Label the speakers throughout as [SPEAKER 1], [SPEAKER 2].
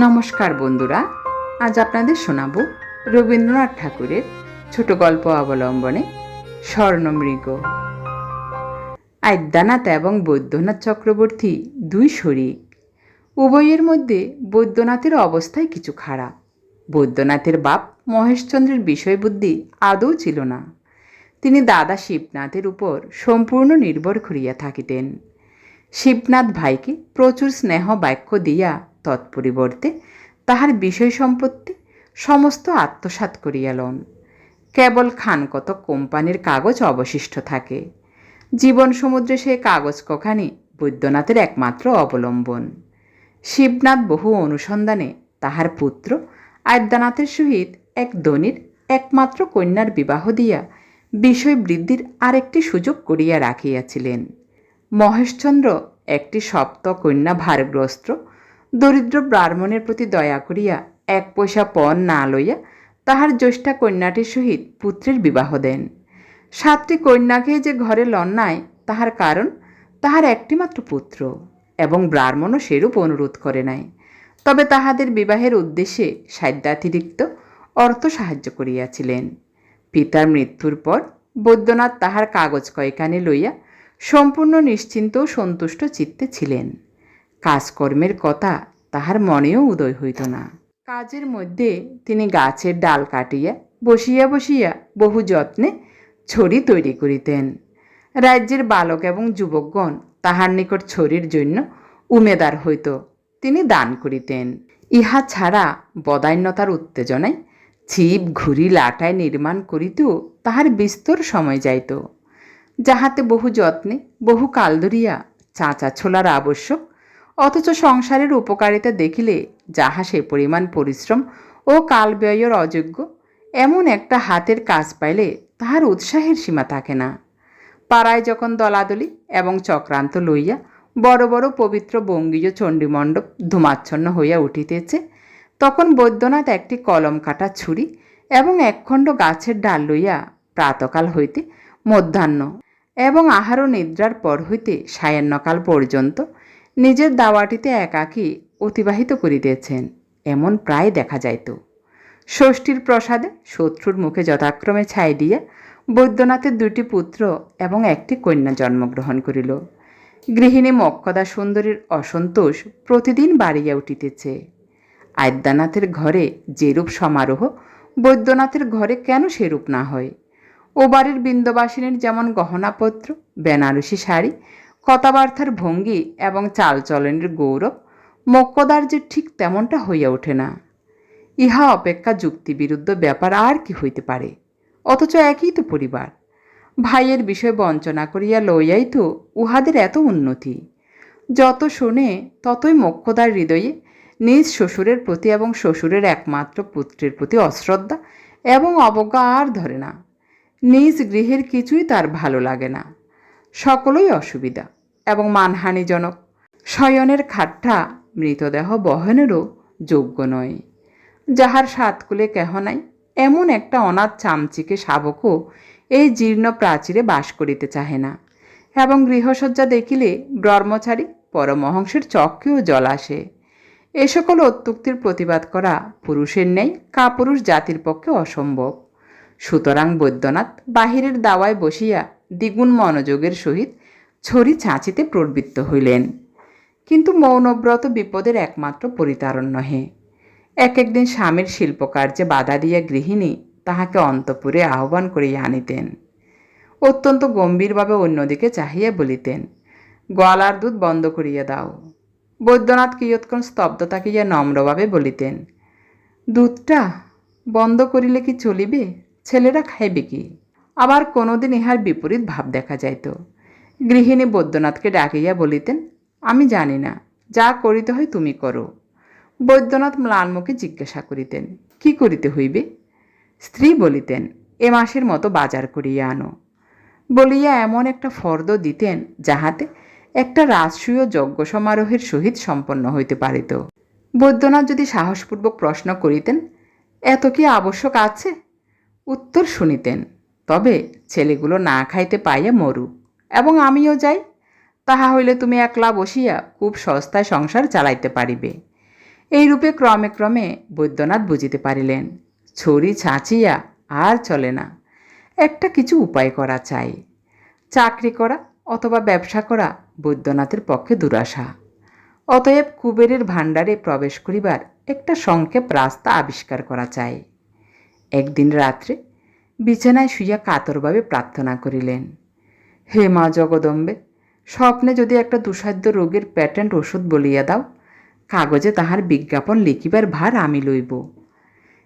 [SPEAKER 1] নমস্কার বন্ধুরা, আজ আপনাদের শোনাব রবীন্দ্রনাথ ঠাকুরের ছোট গল্প অবলম্বনে স্বর্ণমৃগ। আদ্যানাথ এবং বৈদ্যনাথ চক্রবর্তী দুই শরিক। উভয়ের মধ্যে বৈদ্যনাথের অবস্থায় কিছু খারাপ। বৈদ্যনাথের বাপ মহেশচন্দ্রের বিষয়বুদ্ধি আদৌ ছিল না। তিনি দাদা শিবনাথের উপর সম্পূর্ণ নির্ভর করিয়া থাকিতেন। শিবনাথ ভাইকে প্রচুর স্নেহ বাক্য দিয়া তৎপরিবর্তে তাহার বিষয় সম্পত্তি সমস্ত আত্মসাৎ করিয়া লন। কেবল খানকত কোম্পানির কাগজ অবশিষ্ট থাকে। জীবন সমুদ্রে সে কাগজ কখানি বৈদ্যনাথের একমাত্র অবলম্বন। শিবনাথ বহু অনুসন্ধানে তাহার পুত্র আদ্যানাথের সহিত এক ধনির একমাত্র কন্যার বিবাহ দিয়া বিষয় বৃদ্ধির আরেকটি সুযোগ করিয়া রাখিয়াছিলেন। মহেশচন্দ্র একটি সপ্ত কন্যা ভারগ্রস্ত দরিদ্র ব্রাহ্মণের প্রতি দয়া করিয়া এক পয়সা পণ না লইয়া তাহার জ্যেষ্ঠা কন্যাটির সহিত পুত্রের বিবাহ দেন। সাতটি কন্যাকে যে ঘরে লন নাই, তাহার কারণ তাহার একটিমাত্র পুত্র এবং ব্রাহ্মণও সেরূপ অনুরোধ করে নাই। তবে তাহাদের বিবাহের উদ্দেশ্যে সাধ্যাতিরিক্ত অর্থ সাহায্য করিয়াছিলেন। পিতার মৃত্যুর পর বৈদ্যনাথ তাহার কাগজ কয়খানি লইয়া সম্পূর্ণ নিশ্চিন্ত ও সন্তুষ্ট চিত্তে ছিলেন। কাজকর্মের কথা তাহার মনেও উদয় হইত না। কাজের মধ্যে তিনি গাছের ডাল কাটিয়া বসিয়া বসিয়া বহু যত্নে ছড়ি তৈরি করিতেন। রাজ্যের বালক এবং যুবকগণ তাহার নিকট ছড়ির জন্য উমেদার হইত, তিনি দান করিতেন। ইহা ছাড়া বদান্যতার উত্তেজনায় ছিপ ঘুরি লাটায় নির্মাণ করিতেও তাহার বিস্তর সময় যাইত। যাহাতে বহু যত্নে বহু কাল ধরিয়া চাঁচা ছোলার আবশ্যক অথচ সংসারের উপকারিতা দেখিলে যাহা সে পরিমাণ পরিশ্রম ও কাল ব্যয়ের অযোগ্য, এমন একটা হাতের কাজ পাইলে তাহার উৎসাহের সীমা থাকে না। পাড়ায় যখন দলাদলি এবং চক্রান্ত লইয়া বড় বড় পবিত্র বঙ্গীয় চণ্ডীমণ্ডপ ধুমাচ্ছন্ন হইয়া উঠিতেছে, তখন বৈদ্যনাথ একটি কলম কাটা ছুরি এবং একখণ্ড গাছের ডাল লইয়া প্রাতকাল হইতে মধ্যাহ্ন এবং আহার নিদ্রার পর হইতে সায়ান্নকাল পর্যন্ত নিজের দাওয়াটিতে একাকী অতিবাহিত করিতেছেন, এমন প্রায় দেখা যাইত। ষষ্ঠীর প্রসাদে শত্রুর মুখে যথাক্রমে ছাই দিয়া বৈদ্যনাথের দুটি পুত্র এবং একটি কন্যা জন্মগ্রহণ করিল। গৃহিণী মক্কদা সুন্দরীর অসন্তোষ প্রতিদিন বাড়িয়া উঠিতেছে। আদ্যানাথের ঘরে যেরূপ সমারোহ, বৈদ্যনাথের ঘরে কেন সেরূপ না হয়? ও বাড়ির বৃন্দবাসিনীর যেমন গহনাপত্র, বেনারসি শাড়ি কথাবার্তার ভঙ্গি এবং চালচলনের গৌরব মক্কদার যে ঠিক তেমনটা হইয়া ওঠে না। ইহা অপেক্ষা যুক্তিবিরুদ্ধ ব্যাপার আর কি হইতে পারে? অথচ একই তো পরিবার। ভাইয়ের বিষয় বঞ্চনা করিয়া লইয়াই তো উহাদের এত উন্নতি। যত শোনে, ততই মক্ষদার হৃদয়ে নিজ শ্বশুরের প্রতি এবং শ্বশুরের একমাত্র পুত্রের প্রতি অশ্রদ্ধা এবং অবজ্ঞা আর ধরে না। নিজ গৃহের কিছুই তার ভালো লাগে না। সকলই অসুবিধা। এবং মানহানিজনক। শয়নের খাট্টা মৃতদেহ বহনেরও যোগ্য নয়। যাহার সাতকুলে কেহ নাই, এমন একটা অনাথ চামচিকে শাবকও এই জীর্ণ প্রাচীরে বাস করিতে চাহে না। এবং গৃহসজ্জা দেখিলে ব্রহ্মচারী, পরমহংসের চক্ষেও জল আসে। এ সকল অত্যুক্তির প্রতিবাদ করা পুরুষের নেই কাপুরুষ জাতির পক্ষে অসম্ভব। সুতরাং বৈদ্যনাথ বাহিরের দাওয়ায় বসিয়া দ্বিগুণ মনোযোগের সহিত ছড়ি ছাঁচিতে প্রবৃত্ত হইলেন। কিন্তু মৌনব্রত বিপদের একমাত্র পরিতারণ নহে। এক একদিন স্বামীর শিল্পকার্যে বাধা দিয়া গৃহিণী তাহাকে অন্তপুরে আহ্বান করিয়া আনিতেন। অত্যন্ত গম্ভীরভাবে অন্যদিকে চাহিয়া বলিতেন, গোয়ালার দুধ বন্ধ করিয়া দাও। বৈদ্যনাথ কিয়ৎক্ষণ স্তব্ধ থাকিয়া নম্রভাবে বলিতেন, দুধটা বন্ধ করিলে কি চলিবে? ছেলেরা খাইবে কি? আবার কোনোদিন ইহার বিপরীত ভাব দেখা যাইত। গৃহিণী বৈদ্যনাথকে ডাকিয়া বলিতেন, আমি জানি না, যা করিতে হয় তুমি করো। বৈদ্যনাথ ম্লানমুখে জিজ্ঞাসা করিতেন, কি করিতে হইবে? স্ত্রী বলিতেন, এ মাসের মতো বাজার করিয়া আনো। বলিয়া এমন একটা ফর্দ দিতেন, যাহাতে একটা রাজসূয় যজ্ঞ সমারোহের সহিত সম্পন্ন হইতে পারিত। বৈদ্যনাথ যদি সাহসপূর্বক প্রশ্ন করিতেন, এত কি আবশ্যক আছে? উত্তর শুনিতেন, তবে ছেলেগুলো না খাইতে পাইয়া মরুক। এবং আমিও যাই। তাহা হইলে তুমি একলা বসিয়া খুব সস্তায় সংসার চালাইতে পারিবে। এইরূপে ক্রমে ক্রমে বৈদ্যনাথ বুঝিতে পারিলেন ছড়ি ছাঁচিয়া আর চলে না। একটা কিছু উপায় করা চাই। চাকরি করা অথবা ব্যবসা করা বৈদ্যনাথের পক্ষে দুরাশা। অতএব কুবেরের ভাণ্ডারে প্রবেশ করিবার একটা সংক্ষেপ রাস্তা আবিষ্কার করা চাই। একদিন রাত্রে বিছানায় শুইয়া কাতরভাবে প্রার্থনা করিলেন হে মা জগদম্বে, স্বপ্নে যদি একটা দুঃসাধ্য রোগের প্যাটেন্ট ওষুধ বলিয়া দাও, কাগজে তাহার বিজ্ঞাপন লিখিবার ভার আমি লইব।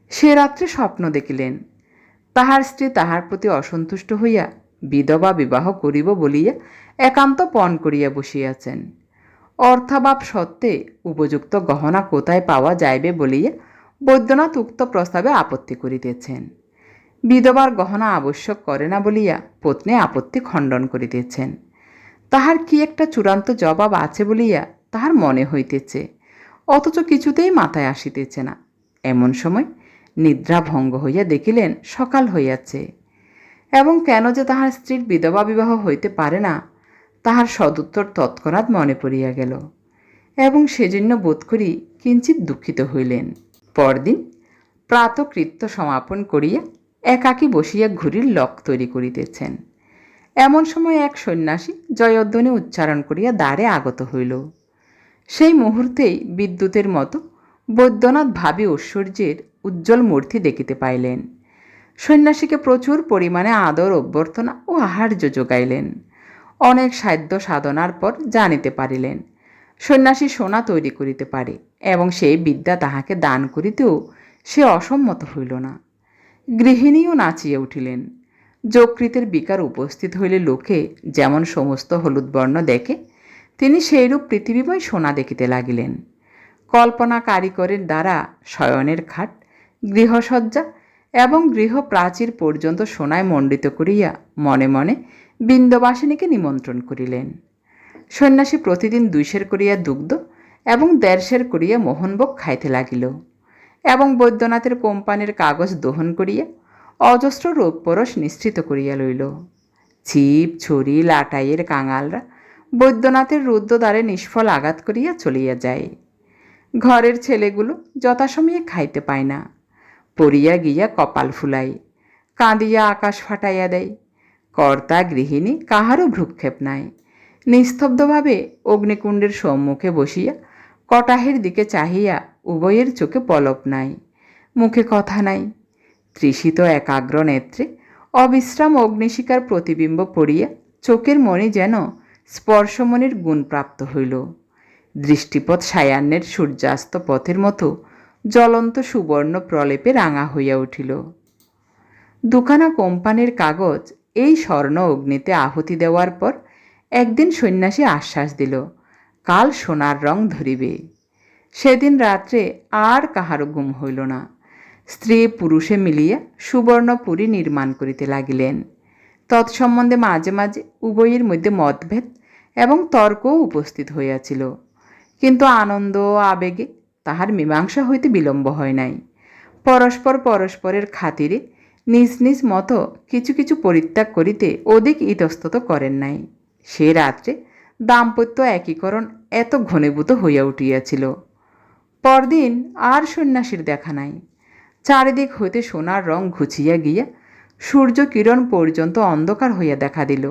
[SPEAKER 1] সে রাত্রে স্বপ্ন দেখিলেন। তাহার স্ত্রী তাহার প্রতি অসন্তুষ্ট হইয়া বিধবা বিবাহ করিব বলিয়া একান্ত পণ করিয়া বসিয়াছেন। অর্থাভাব সত্ত্বে উপযুক্ত গহনা কোথায় পাওয়া যাইবে বলিয়া বৈদ্যনাথ উক্ত প্রস্তাবে আপত্তি করিতেছেন। বিধবার গহনা আবশ্যক করে না বলিয়া পত্নী আপত্তি খণ্ডন করিতেছেন তাহার কি একটা চূড়ান্ত জবাব আছে বলিয়া তাহার মনে হইতেছে, অথচ কিছুতেই মাথায় আসিতেছে না। এমন সময় নিদ্রা ভঙ্গ হইয়া দেখিলেন সকাল হইয়াছে। এবং কেন যে তাহার স্ত্রীর বিধবা বিবাহ হইতে পারে না, তাহার সদুত্তর তৎক্ষণাৎ মনে পড়িয়া গেল। এবং সেজন্য বোধ করি কিঞ্চিত দুঃখিত হইলেন। পরদিন প্রাতকৃত্য সমাপন করিয়া একাকী বসিয়া ঘুরির লক তৈরি করিতেছেন। এমন সময় এক সন্ন্যাসী জয়ধ্বনি উচ্চারণ করিয়া দ্বারে আগত হইল। সেই মুহূর্তেই বিদ্যুতের মতো বৈদ্যনাথ ভাবী ঐশ্বর্যের উজ্জ্বল মূর্তি দেখিতে পাইলেন। সন্ন্যাসীকে প্রচুর পরিমাণে আদর, অভ্যর্থনা ও আহার্য যোগাইলেন। অনেক সাধ্য সাধনার পর জানিতে পারিলেন, সন্ন্যাসী সোনা তৈরি করিতে পারে এবং সেই বিদ্যা তাহাকে দান করিতেও সে অসম্মত হইল না। গৃহিণীও নাচিয়া উঠিলেন। যকৃতের বিকার উপস্থিত হইলে লোকে যেমন সমস্ত হলুদ বর্ণ দেখে, তিনি সেইরূপ পৃথিবীময় সোনা দেখিতে লাগিলেন। কল্পনা কারিকরের দ্বারা শয়নের খাট, গৃহসজ্জা এবং গৃহ প্রাচীর পর্যন্ত সোনায় মণ্ডিত করিয়া মনে মনে বিন্দবাসিনীকে নিমন্ত্রণ করিলেন। সন্ন্যাসী প্রতিদিন দুইশের করিয়া দুগ্ধ এবং দেড়শের করিয়া মোহনভোগ খাইতে লাগিল। এবং বৈদ্যনাথের কোম্পানির কাগজ দহন করিয়া অজস্র রৌপ্যরস নিশ্চিত করিয়া লইল। ছিপ, ছুরি, লাটাইয়ের কাঙালরা বৈদ্যনাথের রুদ্রদ্বারে নিষ্ফল আঘাত করিয়া চলিয়া যায়। ঘরের ছেলেগুলো যথাসময়ে খাইতে পায় না। পড়িয়া গিয়া কপাল ফুলাই কাঁদিয়া আকাশ ফাটাইয়া দেয়। কর্তা, গৃহিণী কাহারও ভ্রুক্ষেপ নাই। নিস্তব্ধভাবে অগ্নিকুণ্ডের সম্মুখে বসিয়া কটাহের দিকে চাহিয়া উভয়ের চোখে পলপ নাই, মুখে কথা নাই। তৃষিত একাগ্র নেত্রে অবিশ্রাম অগ্নিশিকার প্রতিবিম্ব পড়িয়া চোখের মনে যেন স্পর্শমণির গুণপ্রাপ্ত হইল। দৃষ্টিপথ সায়ান্নের সূর্যাস্ত পথের মতো জ্বলন্ত সুবর্ণ প্রলেপে রাঙা হইয়া উঠিল। দুখানা কোম্পানির কাগজ এই স্বর্ণ অগ্নিতে আহুতি দেওয়ার পর একদিন সন্ন্যাসী আশ্বাস দিল, কাল সোনার রং ধরিবে। সেদিন রাত্রে আর কাহারও ঘুম হইল না। স্ত্রী পুরুষে মিলিয়া সুবর্ণপুরী নির্মাণ করিতে লাগিলেন। তৎসম্বন্ধে মাঝে মাঝে উভয়ের মধ্যে মতভেদ এবং তর্কও উপস্থিত হইয়াছিল। কিন্তু আনন্দ ও আবেগে তাহার মীমাংসা হইতে বিলম্ব হয় নাই। পরস্পর পরস্পরের খাতিরে নিজ নিজ মতো কিছু কিছু পরিত্যাগ করিতে অধিক ইতস্তত করেন নাই। সে রাত্রে দাম্পত্য একীকরণ এত ঘনীভূত হইয়া উঠিয়াছিল। পরদিন আর সন্ন্যাসীর দেখা নাই। চারিদিক হইতে সোনার রং ঘুচিয়া গিয়া সূর্য কিরণ পর্যন্ত অন্ধকার হইয়া দেখা দিল।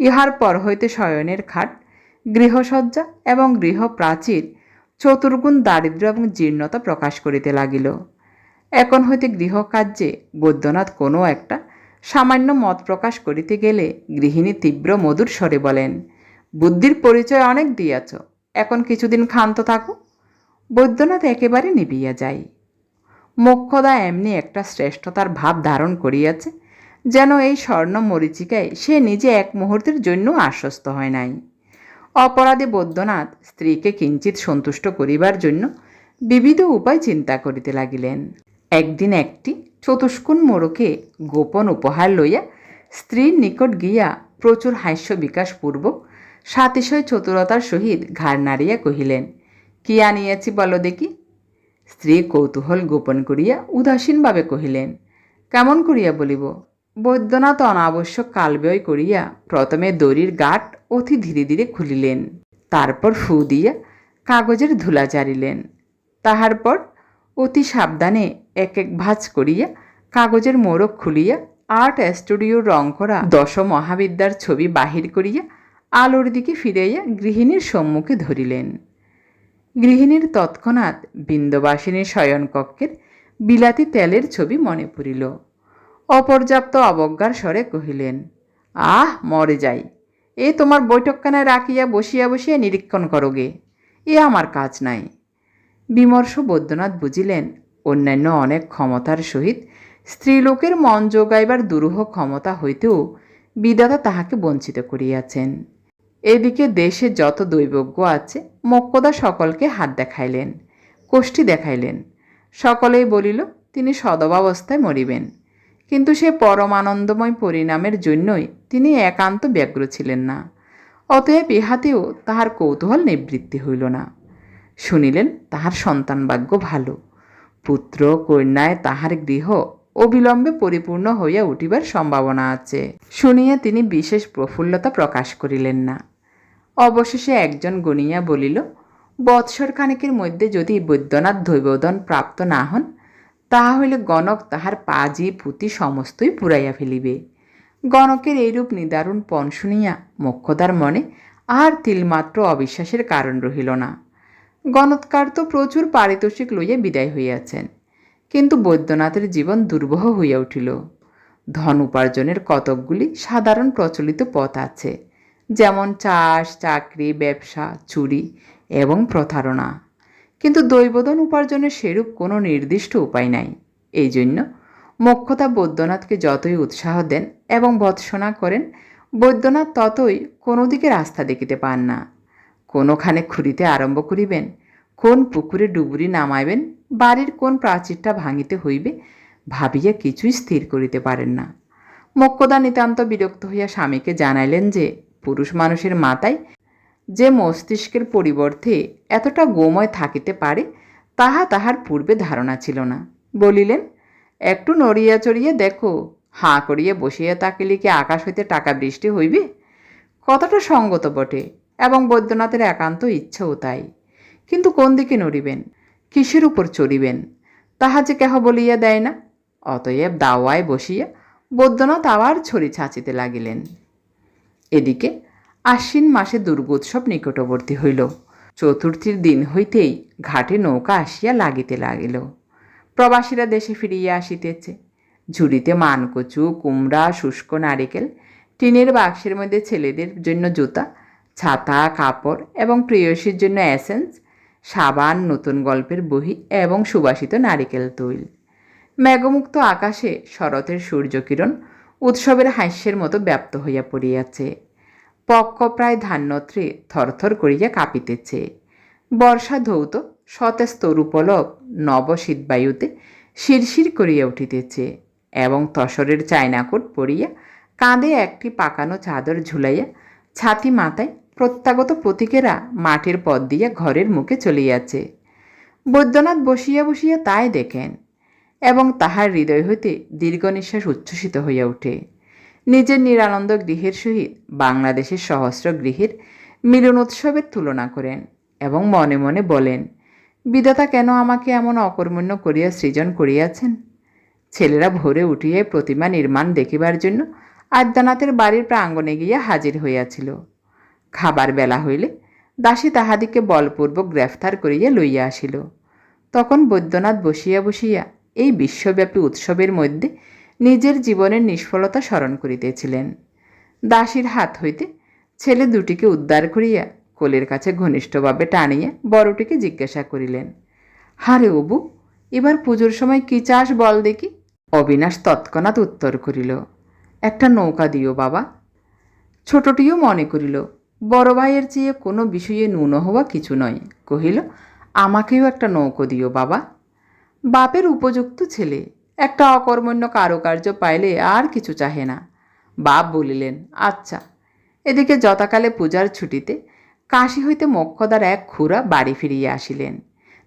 [SPEAKER 1] ইহার পর হইতে শয়নের খাট, গৃহসজ্জা এবং গৃহ প্রাচীর চতুর্গুণ দারিদ্র্য এবং জীর্ণতা প্রকাশ করিতে লাগিল। এখন হইতে গৃহকার্যে বৈদ্যনাথ কোনো একটা সামান্য মত প্রকাশ করিতে গেলে গৃহিণী তীব্র মধুর স্বরে বলেন, বুদ্ধির পরিচয় অনেক দিয়াছ, এখন কিছুদিন ক্ষান্ত থাকো। বৈদ্যনাথ একেবারে নিবিয়া যায় মোক্ষদা এমনি একটা শ্রেষ্ঠতার ভাব ধারণ করিয়াছে, যেন এই স্বর্ণ মরিচিকায় সে নিজে এক মুহূর্তের জন্য আশ্বস্ত হয় নাই। অপরাধী বৈদ্যনাথ স্ত্রীকে কিঞ্চিত সন্তুষ্ট করিবার জন্য বিবিধ উপায় চিন্তা করিতে লাগিলেন। একদিন একটি চতুষ্কুণ মোড়কে গোপন উপহার লইয়া স্ত্রীর নিকট গিয়া প্রচুর হাস্য বিকাশপূর্বক সাতিশয় চতুরতার সহিত ঘাড় নাড়িয়া কহিলেন কি আনিয়াছি বলো দেখি। স্ত্রী কৌতূহল গোপন করিয়া উদাসীনভাবে কহিলেন, কেমন করিয়া বলিব? বৈদ্যনাথ অনাবশ্যক কালব্যয় করিয়া প্রথমে দড়ির গাঁট অতি ধীরে ধীরে খুলিলেন, তারপর ফু দিয়া কাগজের ধুলা জারিলেন। তাহার পর অতি সাবধানে এক এক ভাঁজ করিয়া কাগজের মোড়ক খুলিয়া আর্ট স্টুডিওর রং করা দশ মহাবিদ্যার ছবি বাহির করিয়া আলোর দিকে ফিরাইয়া গৃহিণীর সম্মুখে ধরিলেন। গৃহিণীর তৎক্ষণাৎ বিন্দবাসিনীর শয়নকক্ষের বিলাতি তেলের ছবি মনে পড়িল। অপর্যাপ্ত অবজ্ঞার স্বরে কহিলেন, আহ, মরে যাই। এ তোমার বৈঠকখানায় রাখিয়া বসিয়া বসিয়া নিরীক্ষণ করোগে এ আমার কাজ নাই। বিমর্ষ বৈদ্যনাথ বুঝিলেন, অন্যান্য অনেক ক্ষমতার সহিত স্ত্রীলোকের মন যোগাইবার দুরূহ ক্ষমতা হইতেও বিদাতা তাহাকে বঞ্চিত করিয়াছেন। এদিকে দেশে যত দৈবজ্ঞ আছে, মক্কদা সকলকে হাত দেখাইলেন, কোষ্ঠী দেখাইলেন। সকলেই বলিল, তিনি সদবাবস্থায় মরিবেন। কিন্তু সে পরমানন্দময় পরিণামের জন্যই তিনি একান্ত ব্যগ্র ছিলেন না। অতএব ইহাতেও তাহার কৌতূহল নিবৃত্তি হইল না। শুনিলেন, তাহার সন্তান ভাগ্য ভালো। পুত্র, কন্যায় তাহার গৃহ অবিলম্বে পরিপূর্ণ হইয়া উঠিবার সম্ভাবনা আছে। শুনিয়া তিনি বিশেষ প্রফুল্লতা প্রকাশ করিলেন না। অবশেষে একজন গণিয়া বলিল, বৎসর খানেকের মধ্যে যদি বৈদ্যনাথ দৈবদন প্রাপ্ত না হন তাহা হইলে গণক তাহার পাজি পুঁতি সমস্তই পুরাইয়া ফেলিবে। গণকের এইরূপ নিদারুণ পণ শুনিয়া মোক্ষদার মনে আর তিলমাত্র অবিশ্বাসের কারণ রহিল না। গণৎকার তো প্রচুর পারিতোষিক লইয়া বিদায় হইয়াছেন, কিন্তু বৈদ্যনাথের জীবন দুর্বহ হইয়া উঠিল। ধন উপার্জনের কতকগুলি সাধারণ প্রচলিত পথ আছে যেমন চাষ, চাকরি, ব্যবসা, চুরি এবং প্রতারণা। কিন্তু দৈবদন উপার্জনের সেরূপ কোনো নির্দিষ্ট উপায় নাই। এই জন্য মোক্ষতা বৈদ্যনাথকে যতই উৎসাহ দেন এবং ভৎসনা করেন, বৈদ্যনাথ ততই কোনো দিকে রাস্তা দেখিতে পান না। কোনোখানে খুঁড়িতে আরম্ভ করিবেন, কোন পুকুরে ডুবুরি নামাইবেন, বাড়ির কোন প্রাচীরটা ভাঙিতে হইবে, ভাবিয়া কিছুই স্থির করিতে পারেন না। মক্কদা নিতান্ত বিরক্ত হইয়া স্বামীকে জানাইলেন যে পুরুষ মানুষের মাথায় যে মস্তিষ্কের পরিবর্তে এতটা গোময় থাকিতে পারে, তাহা তাহার পূর্বে ধারণা ছিল না। বলিলেন, একটু নড়িয়া চড়িয়া দেখো, হাঁ করিয়া বসিয়া তাকিলে কি আকাশ হইতে টাকা বৃষ্টি হইবে? কতটা সঙ্গত বটে, এবং বৈদ্যনাথের একান্ত ইচ্ছাও তাই। কিন্তু কোন দিকে নড়িবেন? কিসের উপর চড়িবেন? তাহা যে কেহ বলিয়া দেয় না। অতএব দাওয়ায় বসিয়া বৈদ্যনাথ আবার ছড়ি ছাঁচিতে লাগিলেন। এদিকে আশ্বিন মাসে দুর্গোৎসব নিকটবর্তী হইল। চতুর্থীর দিন হইতেই ঘাটে নৌকা আসিয়া লাগিতে লাগিল। প্রবাসীরা দেশে ফিরিয়া আসিতেছে। ঝুড়িতে মানকচু, কুমড়া, শুষ্ক নারিকেল, টিনের বাক্সের মধ্যে ছেলেদের জন্য জুতা, ছাতা, কাপড় এবং প্রেয়সীর জন্য অ্যাসেন্স সাবান, নতুন গল্পের বহি এবং সুবাসিত নারিকেল তৈল। মেঘমুক্ত আকাশে শরতের সূর্যকিরণ উৎসবের হাস্যের মতো ব্যাপ্ত হইয়া পড়িয়াছে। পক্ক প্রায় ধান্যত্রে থরথর করিয়া কাঁপিতেছে। বর্ষা ধৌত সতেজ তরুপলক নব শীতবায়ুতে শিরশির করিয়া উঠিতেছে এবং তসরের চায়নাকোট পরিয়া কাঁধে একটি পাকানো চাদর ঝুলাইয়া ছাতি মাথায় প্রত্যাগত প্রতীকেরা মাটির পথ দিয়া ঘরের মুখে চলিয়াছে। বৈদ্যনাথ বসিয়া বসিয়া তাই দেখেন এবং তাহার হৃদয় হইতে দীর্ঘ নিঃশ্বাস উচ্ছ্বসিত হইয়া ওঠে নিজের নিরানন্দ গৃহের সহিত বাংলাদেশের সহস্র গৃহের মিলন উৎসবের তুলনা করেন এবং মনে মনে বলেন, বিধাতা কেন আমাকে এমন অকর্মণ্য করিয়া সৃজন করিয়াছেন? ছেলেরা ভোরে উঠিয়ে প্রতিমা নির্মাণ দেখিবার জন্য আদ্যানাথের বাড়ির প্রাঙ্গণে গিয়া হাজির হইয়াছিল। খাবার বেলা হইলে দাসী তাহাদিকে বলপূর্বক গ্রেফতার করিয়া লইয়া আসিল। তখন বৈদ্যনাথ বসিয়া বসিয়া এই বিশ্বব্যাপী উৎসবের মধ্যে নিজের জীবনের নিষ্ফলতা স্মরণ করিতেছিলেন। দাসীর হাত হইতে ছেলে দুটিকে উদ্ধার করিয়া কোলের কাছে ঘনিষ্ঠভাবে টানিয়া বড়টিকে জিজ্ঞাসা করিলেন, হারে অবু, এবার পুজোর সময় কি চাস বল দেখি? অবিনাশ তৎক্ষণাৎ উত্তর করিল, একটা নৌকা দিও বাবা। ছোটটিও মনে করিল, বড় ভাইয়ের চেয়ে কোনো বিষয়ে নুন হওয়া কিছু নয়। কহিল, আমাকেও একটা নৌকো দিও বাবা। বাপের উপযুক্ত ছেলে একটা অকর্মণ্য কারুকার্য পাইলে আর কিছু চাহে না। বাপ বলিলেন আচ্ছা এদিকে যথাকালে পূজার ছুটিতে কাশি হইতে মক্ষদার এক খুড়া বাড়ি ফিরিয়া আসিলেন।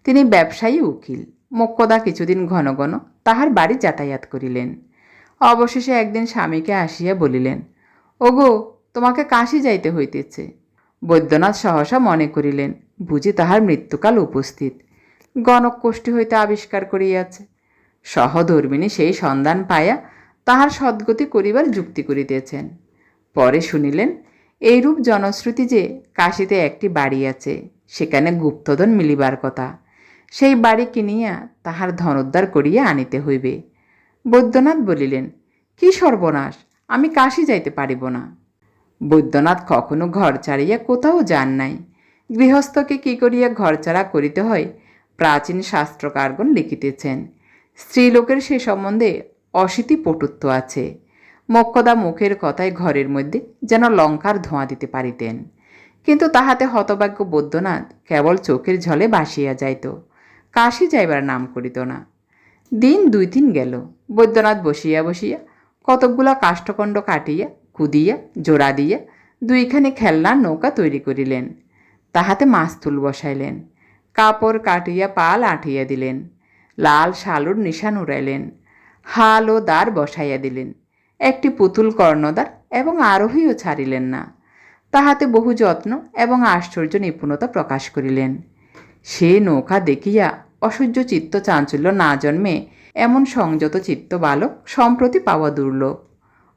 [SPEAKER 1] তিনি ব্যবসায়ী উকিল। মক্ষদা কিছুদিন ঘন ঘন তাহার বাড়ি যাতায়াত করিলেন। অবশেষে একদিন স্বামীকে আসিয়া বলিলেন, ওগো, তোমাকে কাশি যাইতে হইতেছে। বৈদ্যনাথ সহসা মনে করিলেন, বুঝি তাহার মৃত্যুকাল উপস্থিত। গণক কোষ্ঠী হইতে আবিষ্কার করিয়াছে। সহধর্মিনী সেই সন্ধান পাইয়া তাহার সদ্গতি করিবার যুক্তি করিতেছেন। পরে শুনিলেন, এইরূপ জনশ্রুতি যে কাশীতে একটি বাড়ি আছে, সেখানে গুপ্তধন মিলিবার কথা। সেই বাড়ি কিনিয়া তাহার ধনোদ্ধার করিয়া আনিতে হইবে। বৈদ্যনাথ বলিলেন, কি সর্বনাশ! আমি কাশী যাইতে পারিব না। বৈদ্যনাথ কখনো ঘর ছাড়িয়া কোথাও যান নাই। গৃহস্থকে কি করিয়া ঘর ছাড়া করিতে হয়, প্রাচীন শাস্ত্রকারগণ লিখিতেছেন। স্ত্রীলোকের সে সম্বন্ধে অশীতি পটুত্ব আছে। মোক্ষদা মুখের কথায় ঘরের মধ্যে যেন লঙ্কার ধোঁয়া দিতে পারিতেন। কিন্তু তাহাতে হতভাগ্য বৈদ্যনাথ কেবল চোখের ঝলে বাসিয়া যাইত। কাশি যাইবার নাম করিত না। দিন দুই দিন গেল। বৈদ্যনাথ বসিয়া বসিয়া কতকগুলা কাষ্ঠখণ্ড কাটিয়া, কুদিয়া, জোড়া দিয়া দুইখানি খেলনার নৌকা তৈরি করিলেন। তাহাতে মাস্তুল বসাইলেন। কাপড় কাটিয়া পাল আঁটিয়া দিলেন। লাল শালুর নিশান উড়াইলেন। হাল ও দ্বার বসাইয়া দিলেন। একটি পুতুল কর্ণদ্বার এবং আরোহীও ছাড়িলেন না। তাহাতে বহু যত্ন এবং আশ্চর্য নিপুণতা প্রকাশ করিলেন। সে নৌকা দেখিয়া অসহ্য চিত্ত চাঞ্চল্য না জন্মে এমন সংযত চিত্ত বালক সম্প্রতি পাওয়া দুর্লভ।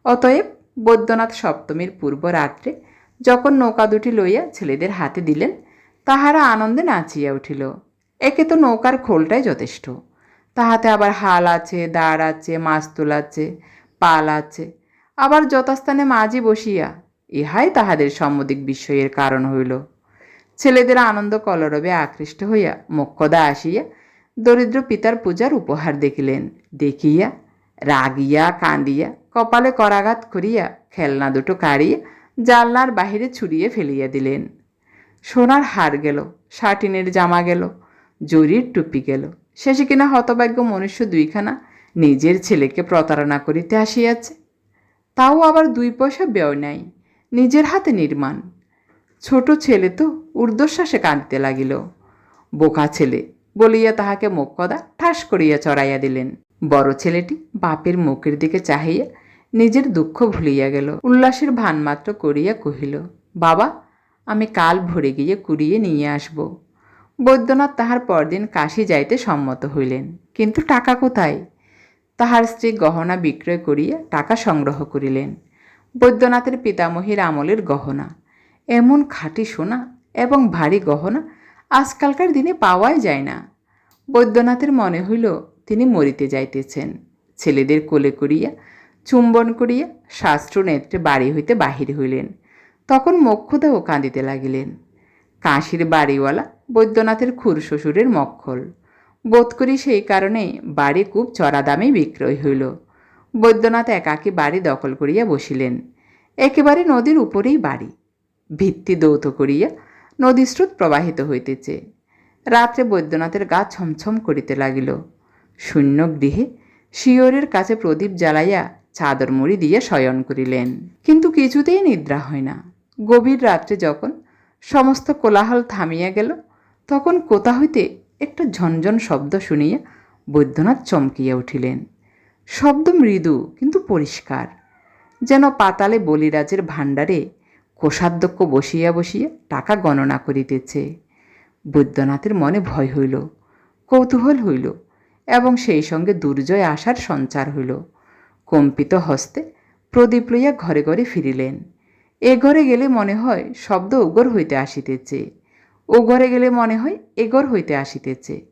[SPEAKER 1] অতএব বৈদ্যনাথ সপ্তমীর পূর্ব রাত্রে যখন নৌকা দুটি লইয়া ছেলেদের হাতে দিলেন, তাহারা আনন্দে নাচিয়া উঠিল। একে তো নৌকার খোলটাই যথেষ্ট। তাহাতে আবার হাল আছে দাঁড় আছে মাস্তুল আছে পাল আছে। আবার যথাস্থানে মাঝি বসিয়া ইহাই তাহাদের সম্মতিক বিস্ময়ের কারণ হইল। ছেলেদের আনন্দ কলরবে আকৃষ্ট হইয়া মোক্ষদা আসিয়া দরিদ্র পিতার পূজার উপহার দেখিলেন। দেখিয়া, রাগিয়া কাঁদিয়া কপালে করাঘাত করিয়া খেলনা দুটো কাড়িয়া জানলার বাহিরে ছুড়িয়ে ফেলিয়া দিলেন। সোনার হার গেল, শাটিনের জামা গেল, জরির টুপি গেল। শেষে কিনা হতভাগ্য মনুষ্য দুইখানা নিজের ছেলেকে প্রতারণা করিতে আসিয়াছে। তাও আবার দুই পয়সা ব্যয় নাই, নিজের হাতে নির্মাণ। ছোট ছেলে তো ঊর্ধ্বশ্বাসে কাঁদিতে লাগিল। বোকা ছেলে বলিয়া তাহাকে মোক্ষদা ঠাস করিয়া চড়াইয়া দিলেন। বড় ছেলেটি বাপের মুখের দিকে চাহিয়া নিজের দুঃখ ভুলিয়া গেল। উল্লাসের ভানমাত্র করিয়া কহিল, বাবা, আমি কাল ভরে গিয়ে কুড়িয়ে নিয়ে আসব। বৈদ্যনাথ তাহার পরদিন কাশি যাইতে সম্মত হইলেন। কিন্তু টাকা কোথায়? তাহার স্ত্রী গহনা বিক্রয় করিয়া টাকা সংগ্রহ করিলেন। বৈদ্যনাথের পিতামহীর আমলের গহনা। এমন খাঁটি সোনা এবং ভারী গহনা আজকালকার দিনে পাওয়াই যায় না। বৈদ্যনাথের মনে হইল, তিনি মরিতে যাইতেছেন। ছেলেদের কোলে করিয়া, চুম্বন করিয়া শাস্ত্র নেত্রে বাড়ি হইতে বাহির হইলেন। তখন মোক্ষদাও কাঁদিতে লাগিলেন। কাশির বাড়িওয়ালা বৈদ্যনাথের খুর শ্বশুরের মক্খল বোধ করি সেই কারণে বাড়ি খুব চড়া দামে বিক্রয় হইল। বৈদ্যনাথ একাকী বাড়ি দখল করিয়া বসিলেন। একেবারে নদীর উপরেই বাড়ি। ভিত্তি দৌত করিয়া নদীস্রোত প্রবাহিত হইতেছে। রাত্রে বৈদ্যনাথের গা ছমছম করিতে লাগিল। শূন্য গৃহে শিয়রের কাছে প্রদীপ জ্বালাইয়া চাদর মুড়ি দিয়ে শয়ন করিলেন। কিন্তু কিছুতেই নিদ্রা হয় না। গভীর রাত্রে যখন সমস্ত কোলাহল থামিয়া গেল। তখন কোথা হইতে একটা ঝনঝন শব্দ শুনিয়া বৈদ্যনাথ চমকিয়া উঠিলেন। শব্দ মৃদু, কিন্তু পরিষ্কার। যেন পাতালে বলিরাজের ভাণ্ডারে কোষাধ্যক্ষ বসিয়া বসিয়া টাকা গণনা করিতেছে। বৈদ্যনাথের মনে ভয় হইল, কৌতূহল হইল এবং সেই সঙ্গে দুর্জয় আসার সঞ্চার হইল। কম্পিত হস্তে প্রদীপ লইয়া ঘরে ঘরে ফিরিলেন। এ ঘরে গেলে মনে হয় শব্দ উগর হইতে আসিতেছে। ও ঘরে গেলে মনে হয় এগর হইতে আসিতেছে।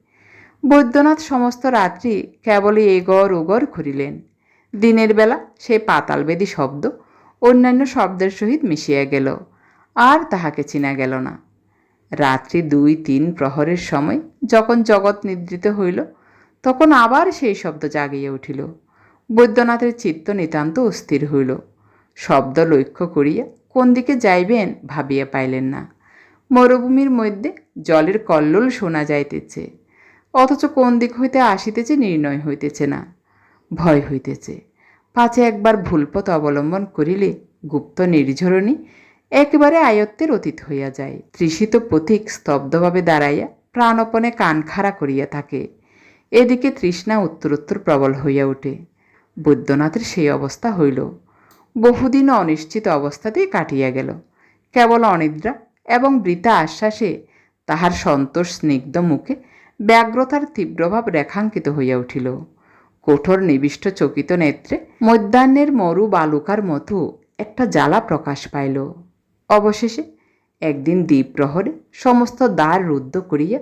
[SPEAKER 1] বৈদ্যনাথ সমস্ত রাত্রি কেবলই এগর ওগর ঘুরিলেন। দিনের বেলা সেই পাতালবেদী শব্দ অন্যান্য শব্দের সহিত মিশিয়া গেল। আর তাহাকে চিনা গেল না। রাত্রি দুই, তিন প্রহরের সময় যখন জগৎ নিদ্রিত হইল, তখন আবার সেই শব্দ জাগিয়া উঠিল। বৈদ্যনাথের চিত্ত নিতান্ত অস্থির হইল। শব্দ লক্ষ্য করিয়া কোন দিকে যাইবেন ভাবিয়া পাইলেন না। মরুভূমির মধ্যে জলের কল্লোল শোনা যাইতেছে। অথচ কোন দিক হইতে আসিতেছে নির্ণয় হইতেছে না, ভয় হইতেছে। পাছে একবার ভুলপথ অবলম্বন করিলে গুপ্ত নির্ঝরণী একেবারে আয়ত্তের অতীত হইয়া যায়। তৃষিত পথিক স্তব্ধভাবে দাঁড়াইয়া প্রাণপণে কান খাড়া করিয়া থাকে। এদিকে তৃষ্ণা উত্তরোত্তর প্রবল হইয়া ওঠে। বৈদ্যনাথের সেই অবস্থা হইল। বহুদিন অনিশ্চিত অবস্থাতেই কাটিয়া গেল। কেবল অনিদ্রা এবং বৃতা আশ্বাসে তাহার সন্তোষ স্নিগ্ধ মুখে ব্যগ্রতার তীব্রভাব রেখাঙ্কিত হইয়া উঠিল। কঠোর নিবিষ্ট চকিত নেত্রে মধ্যাহ্নের মরু বালুকার মতো একটা জ্বালা প্রকাশ পাইল। অবশেষে একদিন দ্বীপ প্রহরে সমস্ত দ্বার রুদ্ধ করিয়া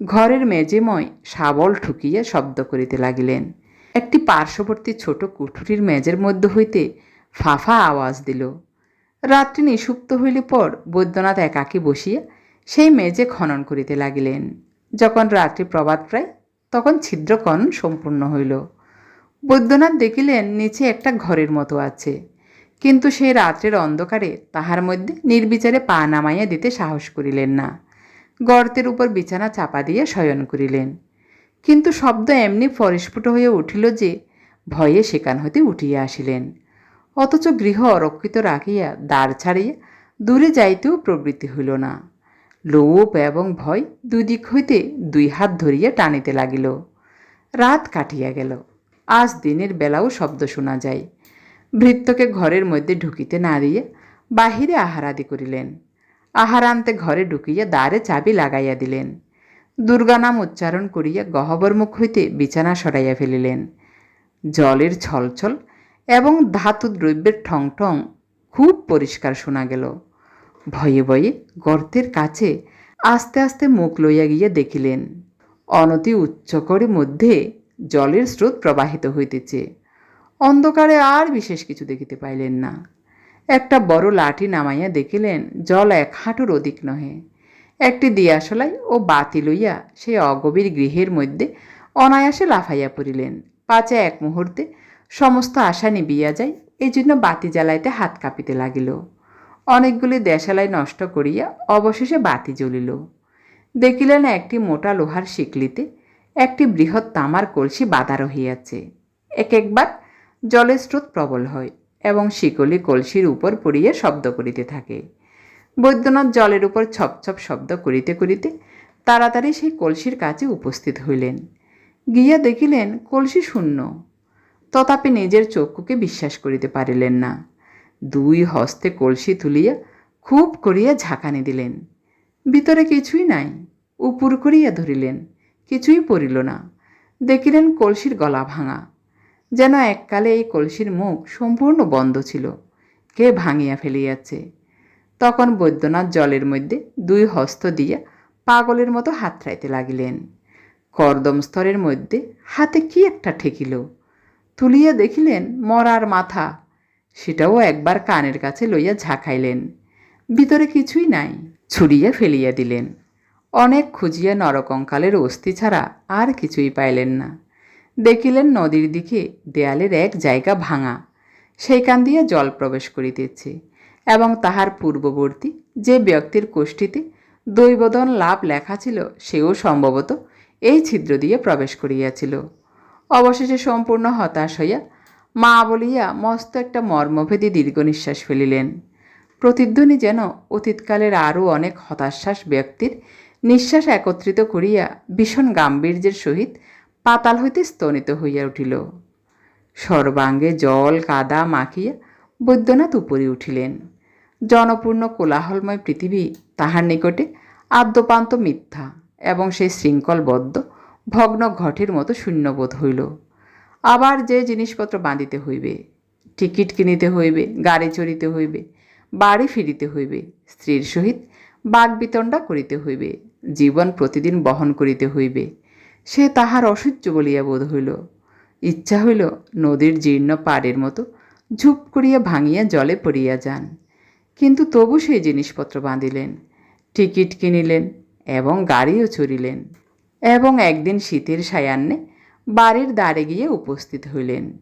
[SPEAKER 1] ঘরের মেজেময় শাবল ঠুকিয়া শব্দ করিতে লাগিলেন। একটি পার্শ্ববর্তী ছোট কুঠুরির মেজের মধ্যে হইতে ফাফা আওয়াজ দিল। রাত্রি নিষুপ্ত হইলে পর বৈদ্যনাথ একাকী বসিয়া সেই মেজে খনন করিতে লাগিলেন। যখন রাত্রি প্রবাদ প্রায়, তখন ছিদ্রকরণ সম্পূর্ণ হইল। বৈদ্যনাথ দেখিলেন নিচে একটা ঘরের মতো আছে। কিন্তু সেই রাত্রের অন্ধকারে তাহার মধ্যে নির্বিচারে পা নামাইয়া দিতে সাহস করিলেন না। গর্তের উপর বিছানা চাপা দিয়া শয়ন করিলেন। কিন্তু শব্দ এমনি ফরিস্ফুট হয়ে উঠিল যে, ভয়ে সেখান হতে উঠিয়া আসিলেন। অথচ গৃহ অরক্ষিত রাখিয়া দ্বার ছাড়িয়া দূরে যাইতেও প্রবৃত্তি হইল না। লোভ এবং ভয় দুই দিক হইতে দুই হাত ধরিয়া টানিতে লাগিল। রাত কাটিয়া গেল। আজ দিনের বেলাও শব্দ শোনা যায়। ভৃত্যকে ঘরের মধ্যে ঢুকিতে না দিয়ে বাহিরে আহারাদি করিলেন। আহার আনতে ঘরে ঢুকিয়া দ্বারে চাবি লাগাইয়া দিলেন। দুর্গা নাম উচ্চারণ করিয়া গহ্বর মুখ হইতে বিছানা সরাইয়া ফেলিলেন। জলের ছলছল এবং ধাতু দ্রব্যের ঠং ঠং খুব পরিষ্কার শোনা গেল। ভয়ে ভয়ে গর্তের কাছে আস্তে আস্তে মুখ লইয়া গিয়া দেখিলেন, অনতি উচ্চকরে মধ্যে জলের স্রোত প্রবাহিত হইতেছে। অন্ধকারে আর বিশেষ কিছু দেখিতে পাইলেন না। একটা বড় লাঠি নামাইয়া দেখিলেন, জল এক হাঁটুর অধিক নহে। একটি দিয়াশলাই ও বাতি লইয়া সেই অগভীর গৃহের মধ্যে অনায়াসে লাফাইয়া পড়িলেন। পাছে এক মুহূর্তে সমস্ত আশা নিবিয়া যায়, এই জন্য বাতি জ্বালাইতে হাত কাঁপিতে লাগিল। অনেকগুলি দেশালাই নষ্ট করিয়া অবশেষে বাতি জ্বলিল। দেখিলেন একটি মোটা লোহার শিকলিতে একটি বৃহৎ তামার কলসি বাঁধা রহিয়াছে। এক একবার জলের স্রোত প্রবল হয় এবং শিকলি কলসির উপর পড়িয়া শব্দ করিতে থাকে। বৈদ্যনাথ জলের উপর ছপছপ শব্দ করিতে করিতে তাড়াতাড়ি সেই কলসির কাছে উপস্থিত হইলেন। গিয়া দেখিলেন কলসি শূন্য। তথাপি নিজের চক্ষুকে বিশ্বাস করিতে পারিলেন না। দুই হস্তে কলসি তুলিয়া খুব করিয়া ঝাঁকানি দিলেন। ভিতরে কিছুই নাই, উপুর করিয়া ধরিলেন, কিছুই পড়িল না। দেখিলেন কলসির গলা ভাঙা। যেন এককালে এই কলসির মুখ সম্পূর্ণ বন্ধ ছিল, কে ভাঙিয়া ফেলিয়াছে। তখন বৈদ্যনাথ জলের মধ্যে দুই হস্ত দিয়া পাগলের মতো হাতড়াইতে লাগিলেন। কর্দম স্তরের মধ্যে হাতে কি একটা ঠেকিল। তুলিয়া দেখিলেন মরার মাথা। সেটাও একবার কানের কাছে লইয়া ঝাঁকাইলেন। ভিতরে কিছুই নাই ছুড়িয়া ফেলিয়া দিলেন। অনেক খুঁজিয়া নরকঙ্কালের অস্থি ছাড়া আর কিছুই পাইলেন না। দেখিলেন নদীর দিকে দেয়ালের এক জায়গা ভাঙা। সেইখান দিয়া জল প্রবেশ করিতেছে এবং তাহার পূর্ববর্তী যে ব্যক্তির কোষ্ঠীতে দৈবদন লাভ লেখা ছিল, সেও সম্ভবত এই ছিদ্র দিয়ে প্রবেশ করিয়াছিল। অবশেষে সম্পূর্ণ হতাশ হইয়া মা বলিয়া মস্ত একটা মর্মভেদী দীর্ঘ নিঃশ্বাস ফেলিলেন। প্রতিধ্বনি যেন অতীতকালের আরও অনেক হতাশ্বাস ব্যক্তির নিঃশ্বাস একত্রিত করিয়া ভীষণ গাম্ভীর্যের সহিত পাতাল হইতে স্তনিত হইয়া উঠিল। সর্বাঙ্গে জল, কাদা মাখিয়া বৈদ্যনাথ উপরে উঠিলেন। জনপূর্ণ কোলাহলময় পৃথিবী তাহার নিকটে আদ্যপান্ত মিথ্যা এবং সেই শৃঙ্খলবদ্ধ ভগ্ন ঘটের মতো শূন্যবোধ হইল। আবার যে জিনিসপত্র বাঁধিতে হইবে, টিকিট কিনিতে হইবে, গাড়ি চড়িতে হইবে, বাড়ি ফিরিতে হইবে, স্ত্রীর সহিত বাগবিতণ্ডা করিতে হইবে, জীবন প্রতিদিন বহন করিতে হইবে, সে তাহার অসহ্য বলিয়া বোধ হইল। ইচ্ছা হইল নদীর জীর্ণ পাড়ের মতো ঝুপ করিয়া ভাঙিয়া জলে পড়িয়া যান। কিন্তু তবু সেই জিনিসপত্র বাঁধিলেন, টিকিট কিনিলেন এবং গাড়িও চড়িলেন। এবং একদিন শীতের সায়ান্নে বাড়ির দ্বারে গিয়ে উপস্থিত হইলেন।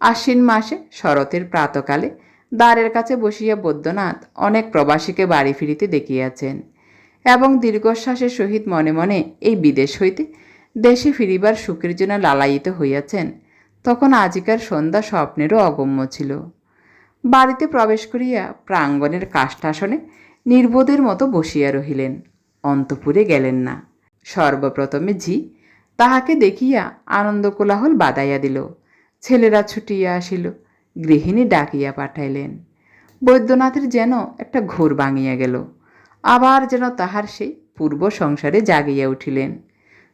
[SPEAKER 1] আশ্বিন মাসে শরতের প্রাতকালে দ্বারের কাছে বসিয়া বৈদ্যনাথ অনেক প্রবাসীকে বাড়ি ফিরিতে দেখিয়াছেন এবং দীর্ঘশ্বাসের সহিত মনে মনে এই বিদেশ হইতে দেশে ফিরিবার সুখের জন্য লালায়িত হইয়াছেন। তখন আজিকার সন্ধ্যা স্বপ্নেরও অগম্য ছিল। বাড়িতে প্রবেশ করিয়া প্রাঙ্গণের কাষ্ঠাসনে নির্বোধের মতো বসিয়া রহিলেন। অন্তপুরে গেলেন না। সর্বপ্রথমে ঝি তাহাকে দেখিয়া আনন্দ কোলাহল বাদাইয়া দিল। ছেলেরা ছুটিয়া আসিল। গৃহিণী ডাকিয়া পাঠাইলেন। বৈদ্যনাথের যেন একটা ঘোর ভাঙিয়া গেল। আবার যেন তাহার সেই পূর্ব সংসারে জাগিয়া উঠিলেন।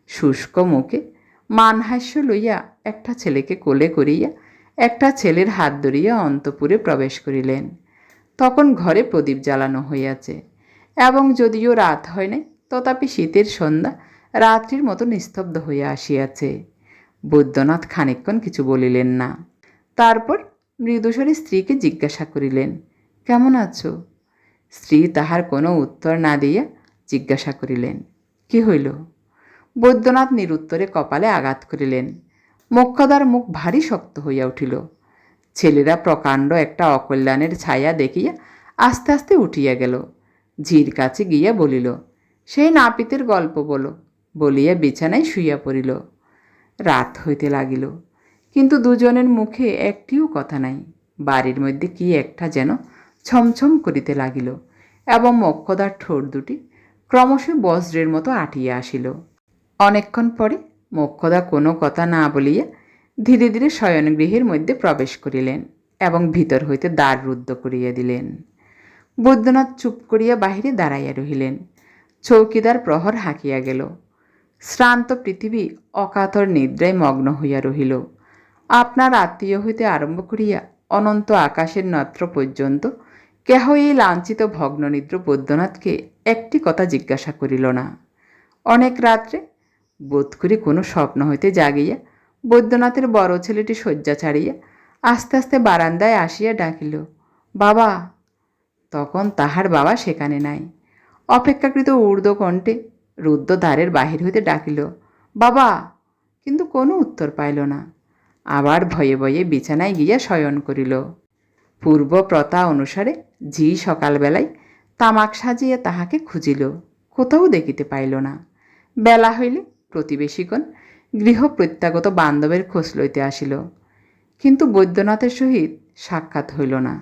[SPEAKER 1] শুষ্ক মুখে মানহাস্য লইয়া একটা ছেলেকে কোলে করিয়া একটা ছেলের হাত ধরিয়া অন্তপুরে প্রবেশ করিলেন। তখন ঘরে প্রদীপ জ্বালানো হইয়াছে এবং যদিও রাত হয় নাই তথাপি শীতের সন্ধ্যা, রাত্রির মতো নিস্তব্ধ হইয়া আসিয়াছে। বৈদ্যনাথ খানিকক্ষণ কিছু বলিলেন না। তারপর মৃদুস্বরে স্ত্রীকে জিজ্ঞাসা করিলেন, কেমন আছো? স্ত্রী তাহার কোনো উত্তর না দিয়া জিজ্ঞাসা করিলেন, কি হইল? বৈদ্যনাথ নিরুত্তরে কপালে আঘাত করিলেন। মক্ষদার মুখ ভারী শক্ত হইয়া উঠিল। ছেলেরা প্রকাণ্ড একটা অকল্যাণের ছায়া দেখিয়া আস্তে আস্তে উঠিয়া গেল। ঝির কাছে গিয়া বলিল সেই নাপিতের গল্প বলো, বলিয়া বিছানায় শুইয়া পড়িল। রাত হইতে লাগিল, কিন্তু দুজনের মুখে একটিও কথা নাই। বাড়ির মধ্যে কি একটা যেন ছমছম করিতে লাগিল এবং মক্ষদার ঠোঁট দুটি ক্রমশ বজ্রের মতো আটিয়া আসিল। অনেকক্ষণ পরে মক্ষদা কোনো কথা না বলিয়া ধীরে ধীরে শয়নগৃহের মধ্যে প্রবেশ করিলেন এবং ভিতর হইতে দ্বার রুদ্ধ করিয়া দিলেন। বৈদ্যনাথ চুপ করিয়া বাহিরে দাঁড়াইয়া রহিলেন। চৌকিদার প্রহর হাঁকিয়া গেল। শ্রান্ত পৃথিবী অকাতর নিদ্রায় মগ্ন হইয়া রহিল। আপনার আত্মীয় হইতে আরম্ভ করিয়া অনন্ত আকাশের নত্র পর্যন্ত কেহ এই লাঞ্ছিত ভগ্ননিদ্র বৈদ্যনাথকে একটি কথা জিজ্ঞাসা করিল না। অনেক রাত্রে বোধ করি কোনো স্বপ্ন হইতে জাগিয়া বৈদ্যনাথের বড় ছেলেটি শয্যা ছাড়িয়া আস্তে আস্তে বারান্দায় আসিয়া ডাকিল, বাবা, তখন তাহার বাবা সেখানে নাই। অপেক্ষাকৃত ঊর্ধ্ব কণ্ঠে রুদ্ধ দ্বারের বাহির হইতে ডাকিল, বাবা! কিন্তু কোনো উত্তর পাইল না। আবার ভয়ে ভয়ে বিছানায় গিয়া শয়ন করিল। পূর্ব প্রথা অনুসারে ঝি সকালবেলায় তামাক সাজিয়া তাহাকে খুঁজিল, কোথাও দেখিতে পাইল না। বেলা হইলে প্রতিবেশীগণ গৃহ প্রত্যাগত বান্ধবের খোঁজ লইতে আসিল, কিন্তু বৈদ্যনাথের সহিত সাক্ষাৎ হইল না।